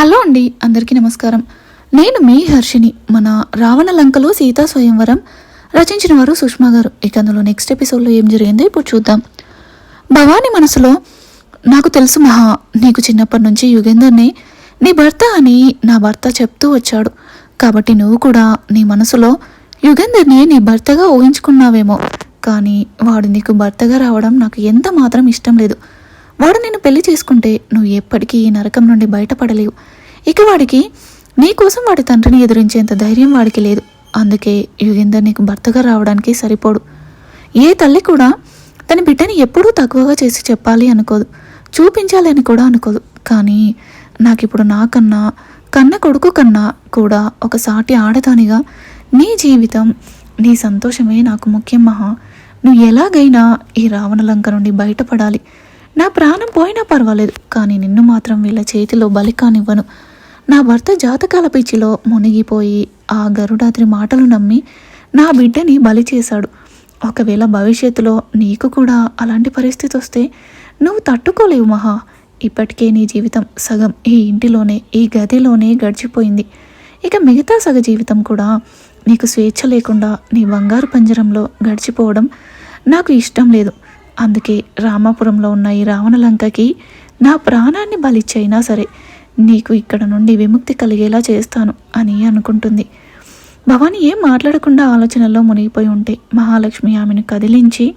Hello అండి అందరికీ నమస్కారం. నేను మీ హర్షిని మన రావణ లంకలో సీతా స్వయంవరం రచించిన వారు సుష్మా గారు. ఇక అందులో నెక్స్ట్ ఎపిసోడ్లో ఏం జరిగిందో ఇప్పుడు చూద్దాం. భవానీ మనసులో నాకు తెలుసు మహా నీకు చిన్నప్పటి నుంచి యుగేందర్ని నీ భర్త అని నా భర్త చెప్తూ వచ్చాడు. కాబట్టి నువ్వు కూడా నీ మనసులో యుగేందర్ని నీ భర్తగా ఊహించుకున్నావేమో. కానీ వాడు నీకు భర్తగా రావడం నాకు ఎంత మాత్రం ఇష్టం లేదు. వాడు నిన్ను పెళ్ళి చేసుకుంటే నువ్వు ఎప్పటికీ ఈ నరకం నుండి బయటపడలేవు. ఇక వాడికి నీ కోసం వాడి తండ్రిని ఎదిరించేంత ధైర్యం వాడికి లేదు. అందుకే యుగేందర్ నీకు భర్తగా రావడానికి సరిపోడు. ఏ తల్లి కూడా తన బిడ్డని ఎప్పుడూ తక్కువగా చేసి చెప్పాలి అనుకోదు. చూపించాలి అని కూడా అనుకోదు. కానీ నాకిప్పుడు నాకన్నా కన్న కొడుకు కన్నా కూడా ఒక సాటి ఆడదానిగా నీ జీవితం నీ సంతోషమే నాకు ముఖ్యం మహా. నువ్వు ఎలాగైనా ఈ రావణలంక నుండి బయటపడాలి. నా ప్రాణం పోయినా పర్వాలేదు కానీ నిన్ను మాత్రం వీళ్ళ చేతిలో బలి కానివ్వను. నా భర్త జాతకాల పిచ్చిలో మునిగిపోయి ఆ గరుడాద్రి మాటలు నమ్మి నా బిడ్డని బలి చేశాడు. ఒకవేళ భవిష్యత్తులో నీకు కూడా అలాంటి పరిస్థితి వస్తే నువ్వు తట్టుకోలేవు మహా. ఇప్పటికే నీ జీవితం సగం ఈ ఇంటిలోనే ఈ గదిలోనే గడిచిపోయింది. ఇక మిగతా సగ జీవితం కూడా నీకు స్వేచ్ఛ లేకుండా నీ బంగారు పంజరంలో గడిచిపోవడం నాకు ఇష్టం లేదు. అందుకే రామాపురంలో ఉన్న ఈ రావణలంకకి నా ప్రాణాన్ని బలిచ్చైనా సరే నీకు ఇక్కడ నుండి విముక్తి కలిగేలా చేస్తాను అని అనుకుంటుంది. భవాని ఏం మాట్లాడకుండా ఆలోచనల్లో మునిగిపోయి ఉంటే మహాలక్ష్మి ఆమెను కదిలించి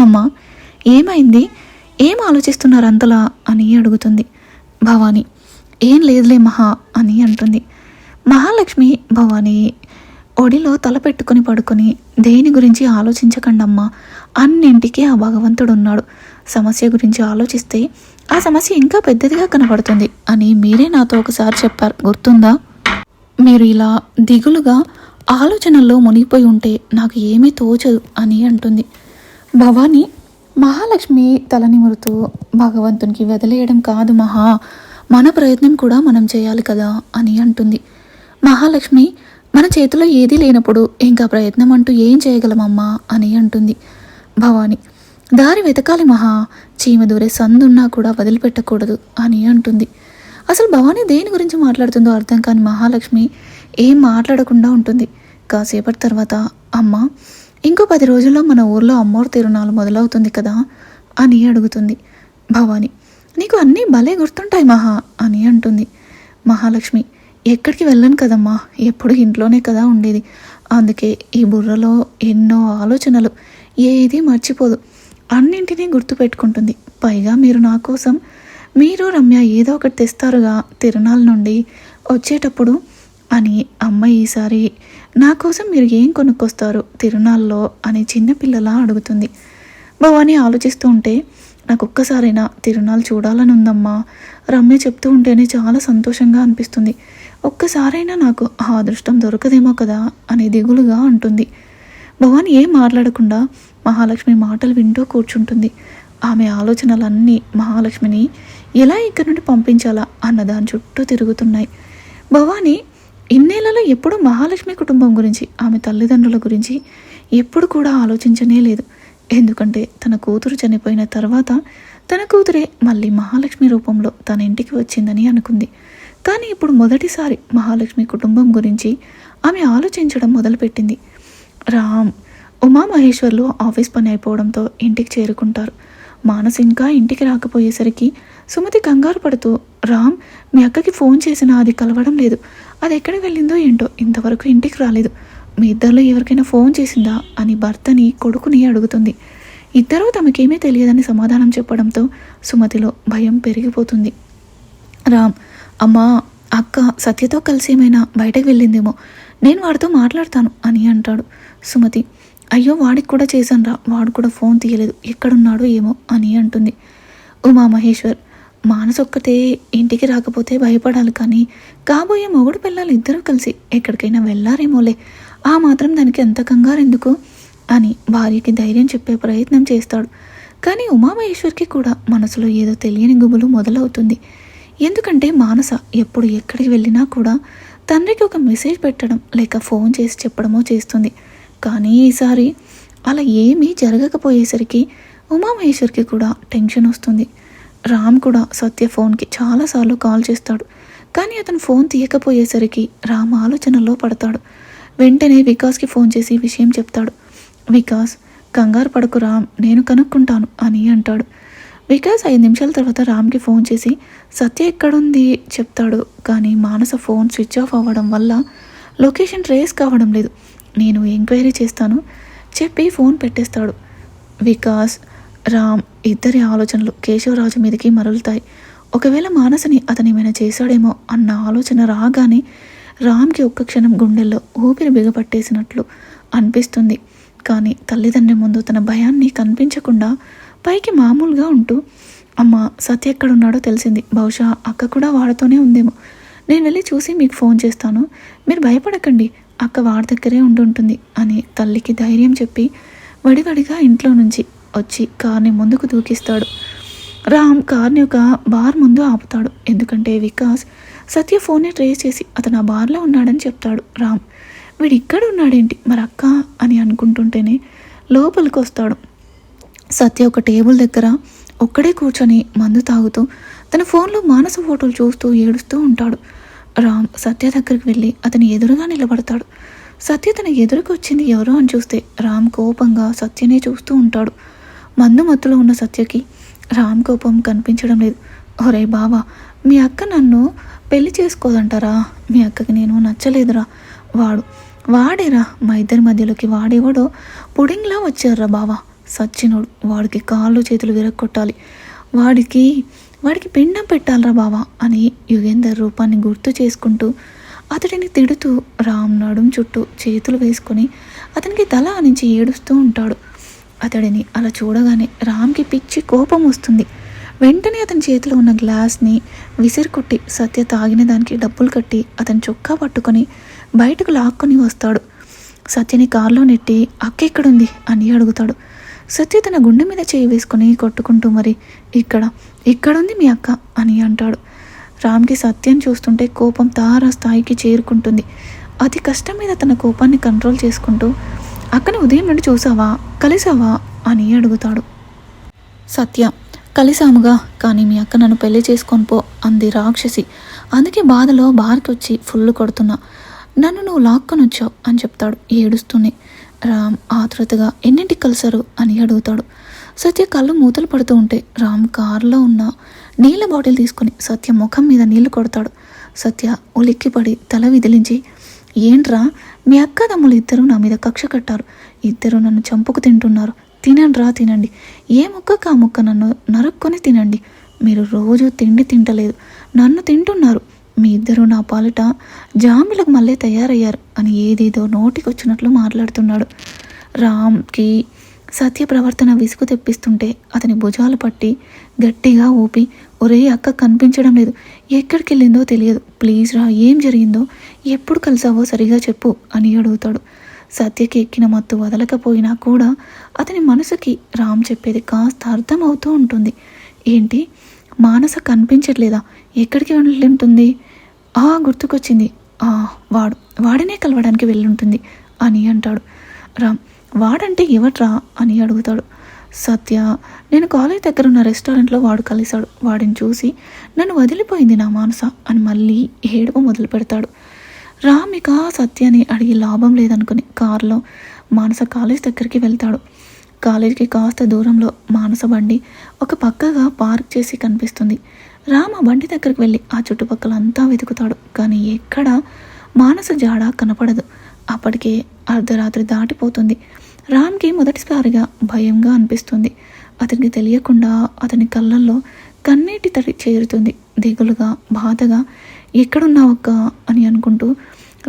అమ్మా ఏమైంది? ఏం ఆలోచిస్తున్నారు అంతలా అని అడుగుతుంది. భవాని ఏం లేదులే మహా అని అంటుంది. మహాలక్ష్మి భవాని ఒడిలో తల పెట్టుకుని పడుకొని దేని గురించి ఆలోచించకండమ్మా? అన్నింటికీ ఆ భగవంతుడు ఉన్నాడు. సమస్య గురించి ఆలోచిస్తే ఆ సమస్య ఇంకా పెద్దదిగా కనబడుతుంది అని మీరే నాతో ఒకసారి చెప్పారు. గుర్తుందా? మీరు ఇలా దిగులుగా ఆలోచనల్లో మునిగిపోయి ఉంటే నాకు ఏమీ తోచదు అని అంటుంది. భవానీ మహాలక్ష్మి తలనిమురుతూ భగవంతునికి వదిలేయడం కాదు మహా. మన ప్రయత్నం కూడా మనం చేయాలి కదా అని అంటుంది. మహాలక్ష్మి మన చేతిలో ఏదీ లేనప్పుడు ఇంకా ప్రయత్నం అంటూ ఏం చేయగలమమ్మా అని అంటుంది. భవాని దారి వెతకాలి మహా చీమ దూరే సందున్నా కూడా వదిలిపెట్టకూడదు అని అంటుంది. అసలు భవానీ దేని గురించి మాట్లాడుతుందో అర్థం కాని మహాలక్ష్మి ఏం మాట్లాడకుండా ఉంటుంది. కాసేపటి తర్వాత అమ్మ ఇంకో పది రోజుల్లో మన ఊర్లో అమ్మోరు తిరునాలు మొదలవుతుంది కదా అని అడుగుతుంది. భవాని నీకు అన్నీ భలే గుర్తుంటాయి మహా అని అంటుంది. మహాలక్ష్మి ఎక్కడికి వెళ్ళను కదమ్మా ఎప్పుడు ఇంట్లోనే కదా ఉండేది. అందుకే ఈ బుర్రలో ఎన్నో ఆలోచనలు ఏది మర్చిపోదు. అన్నింటినీ గుర్తుపెట్టుకుంటుంది. పైగా మీరు నా కోసం మీరు రమ్య ఏదో ఒకటి తెస్తారుగా తిరునాళ్ళ నుండి వచ్చేటప్పుడు అని అమ్మ ఈసారి నా కోసం మీరు ఏం కొనుక్కొస్తారు తిరునాళ్ళలో అని చిన్నపిల్లలా అడుగుతుంది. భవాని ఆలోచిస్తూ ఉంటే నాకు ఒక్కసారైనా తిరునాళ్ళు చూడాలని ఉందమ్మా రమ్య చెప్తూ ఉంటేనే చాలా సంతోషంగా అనిపిస్తుంది. ఒక్కసారైనా నాకు ఆ అదృష్టం దొరకదేమో కదా అని దిగులుగా అంటుంది. భవాని ఏం మాట్లాడకుండా మహాలక్ష్మి మాటలు వింటూ కూర్చుంటుంది. ఆమె ఆలోచనలన్నీ మహాలక్ష్మిని ఎలా ఇక్కడి నుండి పంపించాలా అన్న దాని చుట్టూ తిరుగుతున్నాయి. భవాని ఇన్నేళ్ళలో ఎప్పుడూ మహాలక్ష్మి కుటుంబం గురించి ఆమె తల్లిదండ్రుల గురించి ఎప్పుడు కూడా ఆలోచించనే లేదు. ఎందుకంటే తన కూతురు చనిపోయిన తర్వాత తన కూతురే మళ్ళీ మహాలక్ష్మి రూపంలో తన ఇంటికి వచ్చిందని అనుకుంది. కానీ ఇప్పుడు మొదటిసారి మహాలక్ష్మి కుటుంబం గురించి ఆమె ఆలోచించడం మొదలుపెట్టింది. రామ్ ఉమామహేశ్వర్లు ఆఫీస్ పని అయిపోవడంతో ఇంటికి చేరుకుంటారు. మానస్ ఇంకా ఇంటికి రాకపోయేసరికి సుమతి కంగారు పడుతూ రామ్ మీ అక్కకి ఫోన్ చేసినా అది కలవడం లేదు. అది ఎక్కడికి వెళ్ళిందో ఏంటో ఇంతవరకు ఇంటికి రాలేదు. మీ ఇద్దరిలో ఎవరికైనా ఫోన్ చేసిందా? అని భర్తని కొడుకుని అడుగుతుంది. ఇద్దరూ తమకేమీ తెలియదని సమాధానం చెప్పడంతో సుమతిలో భయం పెరిగిపోతుంది. రామ్ అమ్మా అక్క సత్యతో కలిసి ఏమైనా బయటకు వెళ్ళిందేమో. నేను వాడితో మాట్లాడతాను అని అంటాడు. సుమతి అయ్యో వాడికి కూడా చేశానురా వాడు కూడా ఫోన్ తీయలేదు ఎక్కడున్నాడో ఏమో అని అంటుంది. ఉమా మహేశ్వర్ మానసొక్కతే ఇంటికి రాకపోతే భయపడాలి కానీ కాబోయే మొగుడు పిల్లలు ఇద్దరూ కలిసి ఎక్కడికైనా వెళ్ళారేమోలే ఆ మాత్రం దానికి ఎంత కంగారు ఎందుకు? అని భార్యకి ధైర్యం చెప్పే ప్రయత్నం చేస్తాడు. కానీ ఉమామహేశ్వర్కి కూడా మనసులో ఏదో తెలియని గుబులు మొదలవుతుంది. ఎందుకంటే మానస ఎప్పుడు ఎక్కడికి వెళ్ళినా కూడా తండ్రికి ఒక మెసేజ్ పెట్టడం లేక ఫోన్ చేసి చెప్పడమో చేస్తుంది. కానీ ఈసారి అలా ఏమీ జరగకపోయేసరికి ఉమామహేశ్వర్కి కూడా టెన్షన్ వస్తుంది. రామ్ కూడా సత్య ఫోన్కి చాలాసార్లు కాల్ చేస్తాడు. కానీ అతను ఫోన్ తీయకపోయేసరికి రామ్ ఆలోచనలో పడతాడు. వెంటనే వికాస్కి ఫోన్ చేసి విషయం చెప్తాడు. వికాస్ కంగారు పడకు రామ్ నేను కనుక్కుంటాను అని అంటాడు. వికాస్ ఐదు నిమిషాల తర్వాత రామ్కి ఫోన్ చేసి సత్య ఎక్కడుంది? చెప్తాడు. కానీ మానస ఫోన్ స్విచ్ ఆఫ్ అవ్వడం వల్ల లొకేషన్ ట్రేస్ కావడం లేదు. నేను ఎంక్వైరీ చేస్తాను. చెప్పి ఫోన్ పెట్టేస్తాడు. వికాస్ రామ్ ఇద్దరి ఆలోచనలు కేశవరాజు మీదకి మరలుతాయి. ఒకవేళ మానసని అతను ఏమైనా చేశాడేమో అన్న ఆలోచన రాగానే రామ్కి ఒక్క క్షణం గుండెల్లో ఊపిరి బిగపట్టేసినట్లు అనిపిస్తుంది. కానీ తల్లిదండ్రి ముందు తన భయాన్ని కనిపించకుండా పైకి మామూలుగా ఉంటూ అమ్మ సత్య ఎక్కడున్నాడో తెలిసింది. బహుశా అక్క కూడా వాడుతూనే ఉందేమో. నేను వెళ్ళి చూసి మీకు ఫోన్ చేస్తాను. మీరు భయపడకండి. అక్క వాడి దగ్గరే ఉండుంటుంది అని తల్లికి ధైర్యం చెప్పి వడివడిగా ఇంట్లో నుంచి వచ్చి కార్ని ముందుకు దూకిస్తాడు. రామ్ కార్ని ఒక బార్ ముందు ఆపుతాడు. ఎందుకంటే వికాస్ సత్య ఫోన్ని ట్రేస్ చేసి అతను ఆ బార్లో ఉన్నాడని చెప్తాడు రామ్. వీడు ఇక్కడ ఉన్నాడేంటి? మరి అక్క అని అనుకుంటుంటేనే లోపలికి వస్తాడు. సత్య ఒక టేబుల్ దగ్గర ఒక్కడే కూర్చొని మందు తాగుతూ తన ఫోన్లో మానస ఫోటోలు చూస్తూ ఏడుస్తూ ఉంటాడు. రామ్ సత్య దగ్గరికి వెళ్ళి అతని ఎదురుగా నిలబడతాడు. సత్య తన ఎదురుకు వచ్చింది ఎవరో అని చూస్తే రామ్ కోపంగా సత్యనే చూస్తూ ఉంటాడు. మందు మత్తులో ఉన్న సత్యకి రామ్ కోపం కనిపించడం లేదు. ఒరే బావా మీ అక్క నన్ను పెళ్ళి చేసుకోదంటారా? మీ అక్కకి నేను నచ్చలేదురా. వాడు వాడేరా మా ఇద్దరి మధ్యలోకి వాడేవాడో పుడింగ్లా వచ్చారా బావా. సచ్చినోడు వాడికి కాళ్ళు చేతులు విరక్కొట్టాలి వాడికి వాడికి పిండం పెట్టాలరా బావా అని యుగేందర్ రూపాన్ని గుర్తు చేసుకుంటూ అతడిని తిడుతూ రామ్ నడుం చుట్టూ చేతులు వేసుకొని అతనికి తల అనించి ఏడుస్తూ ఉంటాడు. అతడిని అలా చూడగానే రామ్కి పిచ్చి కోపం వస్తుంది. వెంటనే అతని చేతిలో ఉన్న గ్లాస్ని విసిరికొట్టి సత్య తాగిన దానికి డబ్బులు కట్టి అతని చొక్కా పట్టుకొని బయటకు లాక్కొని వస్తాడు. సత్యని కారులో నెట్టి అక్క ఎక్కడుంది? అని అడుగుతాడు. సత్య తన గుండె మీద చేయి వేసుకొని కొట్టుకుంటూ మరి ఇక్కడ ఇక్కడుంది మీ అక్క అని అంటాడు. రామ్కి సత్యం చూస్తుంటే కోపం తార స్థాయికి చేరుకుంటుంది. అతి కష్టం మీద తన కోపాన్ని కంట్రోల్ చేసుకుంటూ అక్కని ఉదయం నుండి చూసావా కలిసావా అని అడుగుతాడు. సత్య కలిసాముగా కానీ మీ అక్క నన్ను పెళ్ళి చేసుకొని పో అంది రాక్షసి. అందుకే బాధలో బార్కి వచ్చి ఫుల్ కొడుతున్నా. నన్ను నువ్వు లాక్కొని వచ్చావు అని చెప్తాడు. ఏడుస్తూనే. రామ్ ఆతృతగా ఎన్నింటికి కలిశారు అని అడుగుతాడు. సత్య కళ్ళు మూతలు పడుతూ ఉంటే రామ్ కారులో ఉన్న నీళ్ళ బాటిల్ తీసుకుని సత్య ముఖం మీద నీళ్ళు కొడతాడు. సత్య ఉలిక్కిపడి తల విదిలించి ఏంట్రా? మీ అక్కదమ్ములు ఇద్దరు నా మీద కక్ష కట్టారు. ఇద్దరు నన్ను చంపుకు తింటున్నారు. తినండి రా తినండి. ఏ ముక్కకు ఆ ముక్క నన్ను నరుక్కొని తినండి. మీరు రోజు తిండి తింటలేదు. నన్ను తింటున్నారు. మీ ఇద్దరు నా పాలిట జామిలకు మళ్ళీ తయారయ్యారు అని ఏదేదో నోటికొచ్చినట్లు మాట్లాడుతున్నాడు. రామ్కి సత్య ప్రవర్తన విసుగు తెప్పిస్తుంటే అతని భుజాలు పట్టి గట్టిగా ఊపి ఒరే అక్క కనిపించడం లేదు. ఎక్కడికి వెళ్ళిందో తెలియదు. ప్లీజ్ రా ఏం జరిగిందో ఎప్పుడు కలిసావో సరిగా చెప్పు అని అడుగుతాడు. సత్యకి ఎక్కిన మత్తు వదలకపోయినా కూడా అతని మనసుకి రామ్ చెప్పేది కాస్త అర్థమవుతూ ఉంటుంది. ఏంటి? మానస కనిపించట్లేదా? ఎక్కడికి వెళ్ళుంటుంది ఆ గుర్తుకొచ్చింది. ఆ వాడు వాడినే కలవడానికి వెళ్ళుంటుంది అని అంటాడు. రామ్ వాడంటే ఎవట్రా అని అడుగుతాడు. సత్య నేను కాలేజ్ దగ్గర ఉన్న రెస్టారెంట్లో వాడు కలిశాడు. వాడిని చూసి నన్ను వదిలిపోయింది నా మానస అని మళ్ళీ ఏడుపు మొదలు పెడతాడు రామిక సత్యని అడిగి లాభం లేదనుకుని కారులో మానస కాలేజ్ దగ్గరికి వెళ్తాడు. కాలేజీకి కాస్త దూరంలో మానస బండి ఒక పక్కగా పార్క్ చేసి కనిపిస్తుంది. రామ బండి దగ్గరికి వెళ్ళి ఆ చుట్టుపక్కల అంతా వెతుకుతాడు. కానీ ఎక్కడ? మానస జాడ కనపడదు. అప్పటికే అర్ధరాత్రి దాటిపోతుంది. రామ్కి మొదటిసారిగా భయంగా అనిపిస్తుంది. అతనికి తెలియకుండా అతని కళ్ళల్లో కన్నీటి తడి చేరుతుంది. దిగులుగా బాధగా ఎక్కడున్నావక్క? అని అనుకుంటూ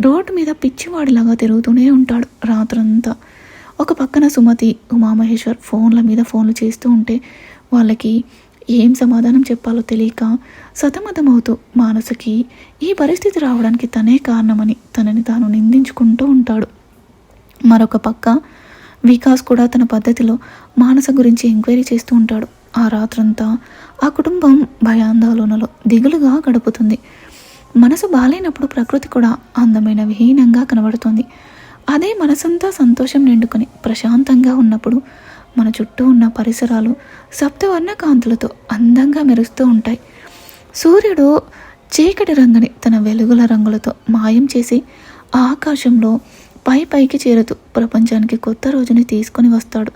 రోడ్డు మీద పిచ్చివాడిలాగా తిరుగుతూనే ఉంటాడు రాత్రంతా. ఒక పక్కన సుమతి ఉమామహేశ్వర్ ఫోన్ల మీద ఫోన్లు చేస్తూ ఉంటే వాళ్ళకి ఏం సమాధానం చెప్పాలో తెలియక సతమతమవుతూ మానసకి ఈ పరిస్థితి రావడానికి తనే కారణమని తనని తాను నిందించుకుంటూ ఉంటాడు. మరొక పక్క వికాస్ కూడా తన పద్ధతిలో మానస గురించి ఎంక్వైరీ చేస్తూ ఉంటాడు. ఆ రాత్రంతా ఆ కుటుంబం భయాందోళనలో దిగులుగా గడుపుతుంది. మనసు బాలేనప్పుడు ప్రకృతి కూడా అందమైన విహీనంగా కనబడుతుంది. అదే మనసంతా సంతోషం నిండుకొని ప్రశాంతంగా ఉన్నప్పుడు మన చుట్టూ ఉన్న పరిసరాలు సప్తవర్ణ కాంతులతో అందంగా మెరుస్తూ ఉంటాయి. సూర్యుడు చీకటి రంగుని తన వెలుగుల రంగులతో మాయం చేసి ఆకాశంలో పై పైకి చేరుతూ ప్రపంచానికి కొత్త రోజుని తీసుకొని వస్తాడు.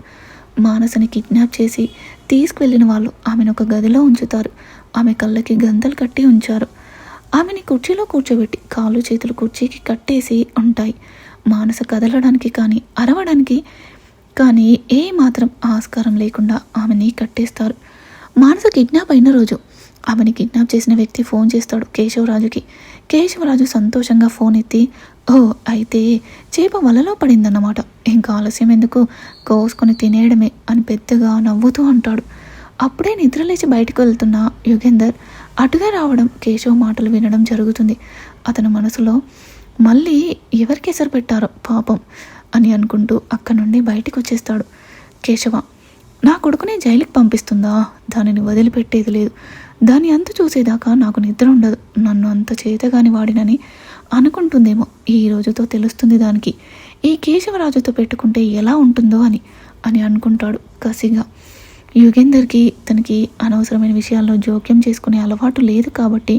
మానసని కిడ్నాప్ చేసి తీసుకువెళ్ళిన వాళ్ళు ఆమెను ఒక గదిలో ఉంచుతారు. ఆమె కళ్ళకి గంతలు కట్టి ఉంచారు. ఆమెని కుర్చీలో కూర్చోబెట్టి కాళ్ళు చేతులు కుర్చీకి కట్టేసి ఉంటాయి. మానస కదలడానికి కానీ అరవడానికి కానీ ఏ మాత్రం ఆస్కారం లేకుండా ఆమెని కట్టేస్తారు. మానస కిడ్నాప్ అయిన రోజు ఆమెని కిడ్నాప్ చేసిన వ్యక్తి ఫోన్ చేస్తాడు కేశవరాజుకి. కేశవరాజు సంతోషంగా ఫోన్ ఎత్తి ఓ అయితే చేప వలలో పడిందన్నమాట. ఇంకా ఆలస్యం ఎందుకు? కోసుకొని తినేయడమే అని పెద్దగా నవ్వుతూ అంటాడు. అప్పుడే నిద్రలేచి బయటకు వెళ్తున్న యుగేందర్ అటుగా రావడం కేశవ్ మాటలు వినడం జరుగుతుంది. అతని మనసులో మళ్ళీ ఎవరికి ఎసరు పెట్టారో పాపం. అని అనుకుంటూ అక్కడి నుండి బయటికి వచ్చేస్తాడు. కేశవ నా కొడుకునే జైలుకి పంపిస్తుందా? దానిని వదిలిపెట్టేది లేదు. దాని అంత చూసేదాకా నాకు నిద్ర ఉండదు. నన్ను అంత చేతగాని వాడినని అనుకుంటుందేమో ఈ రోజుతో తెలుస్తుంది దానికి. ఈ కేశవరాజుతో పెట్టుకుంటే ఎలా ఉంటుందో అని అని అనుకుంటాడు కసిగా. యుగేందర్కి తనకి అనవసరమైన విషయాల్లో జోక్యం చేసుకునే అలవాటు లేదు కాబట్టి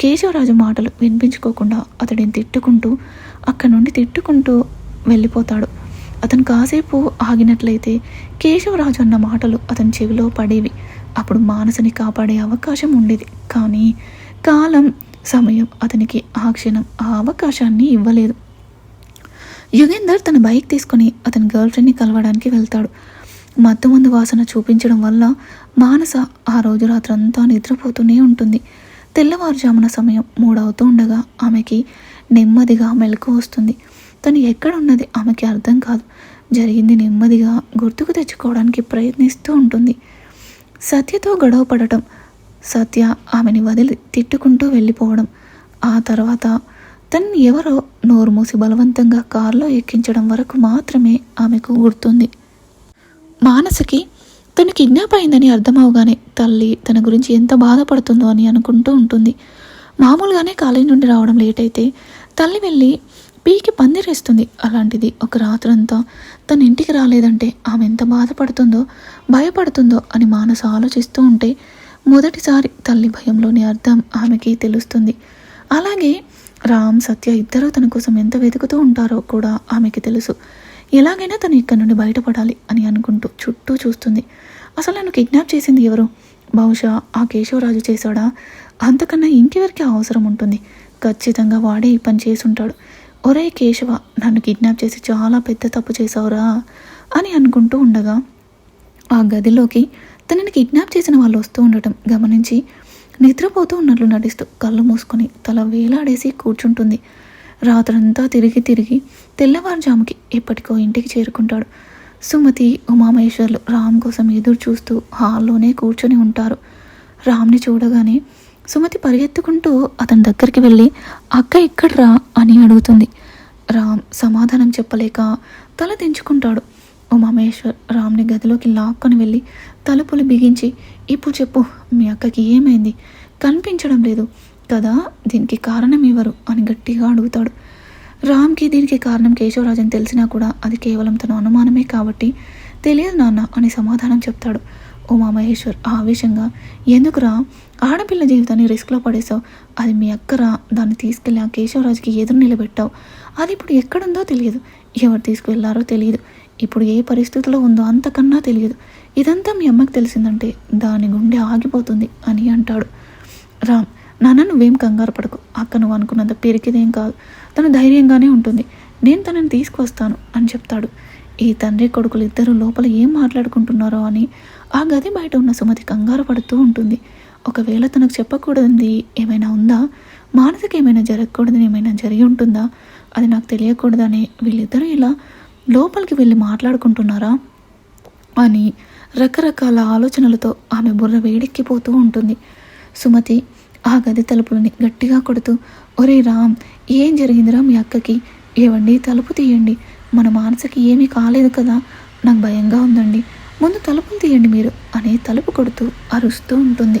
కేశవరాజు మాటలు వినిపించుకోకుండా అతడిని తిట్టుకుంటూ అక్కడి నుండి తిట్టుకుంటూ వెళ్ళిపోతాడు. అతను కాసేపు ఆగినట్లయితే కేశవరాజు అన్న మాటలు అతని చెవిలో పడేవి. అప్పుడు మానసుని కాపాడే అవకాశం ఉండేది. కానీ కాలం సమయం అతనికి ఆ క్షణం ఆ అవకాశాన్ని ఇవ్వలేదు. యుగేందర్ తన బైక్ తీసుకొని అతని గర్ల్ ఫ్రెండ్ని కలవడానికి వెళ్తాడు. మత్తు మందు వాసన చూపించడం వల్ల మానస ఆ రోజు రాత్రంతా నిద్రపోతూనే ఉంటుంది. తెల్లవారుజామున సమయం మూడవుతూ ఉండగా ఆమెకి నెమ్మదిగా మెలకు వస్తుంది. తను ఎక్కడున్నది ఆమెకి అర్థం కాదు. జరిగింది నెమ్మదిగా గుర్తుకు తెచ్చుకోవడానికి ప్రయత్నిస్తూ ఉంటుంది. సత్యతో గొడవ పడటం సత్య ఆమెని వదిలి తిట్టుకుంటూ వెళ్ళిపోవడం ఆ తర్వాత తన్ని ఎవరో నోరు మూసి బలవంతంగా కారులో ఎక్కించడం వరకు మాత్రమే ఆమెకు గుర్తుంది. మానసకి తను కిడ్నాప్ అయిందని అర్థమవగానే తల్లి తన గురించి ఎంత బాధపడుతుందో అని అనుకుంటూ ఉంటుంది. మామూలుగానే కాలేజ్ నుండి రావడం లేట్ అయితే తల్లి వెళ్ళి పీకి పందిరేస్తుంది. అలాంటిది ఒక రాత్రంతా తన ఇంటికి రాలేదంటే ఆమె ఎంత బాధపడుతుందో భయపడుతుందో అని మానస ఆలోచిస్తూ ఉంటే మొదటిసారి తల్లి భయంలోని అర్థం ఆమెకి తెలుస్తుంది. అలాగే రామ్ సత్య ఇద్దరూ తన కోసం ఎంత వెతుకుతూ ఉంటారో కూడా ఆమెకి తెలుసు. ఎలాగైనా తను ఇక్కడ నుండి బయటపడాలి అని అనుకుంటూ చుట్టూ చూస్తుంది. అసలు నన్ను కిడ్నాప్ చేసింది ఎవరు? బహుశా ఆ కేశవరాజు చేశాడా? అంతకన్నా ఇంకెవరికి అవసరం ఉంటుంది? ఖచ్చితంగా వాడే ఈ పని చేసుంటాడు. ఒరే కేశవ నన్ను కిడ్నాప్ చేసి చాలా పెద్ద తప్పు చేసావురా అని అనుకుంటూ ఉండగా ఆ గదిలోకి తనని కిడ్నాప్ చేసిన వాళ్ళు వస్తూ ఉండటం గమనించి నిద్రపోతూ ఉన్నట్లు నటిస్తూ కళ్ళు మూసుకొని తల వేలాడేసి కూర్చుంటుంది. రాత్రంతా తిరిగి తిరిగి తెల్లవారుజాముకి ఎప్పటికో ఇంటికి చేరుకుంటాడు. సుమతి ఉమామహేశ్వర్లు రామ్ కోసం ఎదురు చూస్తూ హాల్లోనే కూర్చొని ఉంటారు. రామ్ని చూడగానే సుమతి పరిగెత్తుకుంటూ అతని దగ్గరికి వెళ్ళి అక్క ఇక్కడ్రా అని అడుగుతుంది. రామ్ సమాధానం చెప్పలేక తల దించుకుంటాడు ఉమామేశ్వర్ రామ్ని గదిలోకి లాక్కొని వెళ్ళి తలుపులు బిగించి ఇప్పుడు చెప్పు మీ అక్కకి ఏమైంది? కనిపించడం లేదు. కదా దీనికి కారణం ఎవరు? అని గట్టిగా అడుగుతాడు. రామ్కి దీనికి కారణం కేశవరాజని తెలిసినా కూడా అది కేవలం తన అనుమానమే కాబట్టి తెలియదు నాన్న అని సమాధానం చెప్తాడు. ఉమామహేశ్వర్ ఆవేశంగా ఎందుకురా? ఆడపిల్ల జీవితాన్ని రిస్క్లో పడేశావు. అది మీ అక్కరా? దాన్ని తీసుకెళ్ళి ఆ కేశవరాజుకి ఎదురు నిలబెట్టావు. అది ఇప్పుడు ఎక్కడుందో తెలియదు. ఎవరు తీసుకువెళ్ళారో తెలియదు. ఇప్పుడు ఏ పరిస్థితిలో ఉందో అంతకన్నా తెలియదు. ఇదంతా మీ అమ్మకి తెలిసిందంటే దాని గుండె ఆగిపోతుంది అని అంటాడు. రామ్ నాన్న నువ్వేం కంగారు పడకు. అక్క నువ్వు అనుకున్నంత పెరికిదేం కాదు. తను ధైర్యంగానే ఉంటుంది. నేను తనని తీసుకువస్తాను అని చెప్తాడు. ఈ తండ్రి కొడుకులు ఇద్దరు లోపల ఏం మాట్లాడుకుంటున్నారో అని ఆ గది బయట ఉన్న సుమతి కంగారు పడుతూ ఉంటుంది. ఒకవేళ తనకు చెప్పకూడదు ఏమైనా ఉందా? మానసిక ఏమైనా జరగకూడదని ఏమైనా జరిగి ఉంటుందా? అది నాకు తెలియకూడదని వీళ్ళిద్దరూ ఇలా లోపలికి వెళ్ళి మాట్లాడుకుంటున్నారా? అని రకరకాల ఆలోచనలతో ఆమె బుర్ర వేడెక్కిపోతూ ఉంటుంది. సుమతి ఆ గది తలుపులని గట్టిగా కొడుతూ ఒరే రామ్ ఏం జరిగిందిరా మీ అక్కకి? ఏవండి తలుపు తీయండి. మన మానసకి ఏమీ కాలేదు కదా. నాకు భయంగా ఉందండి. ముందు తలుపులు తీయండి మీరు అని తలుపు కొడుతూ అరుస్తూ ఉంటుంది.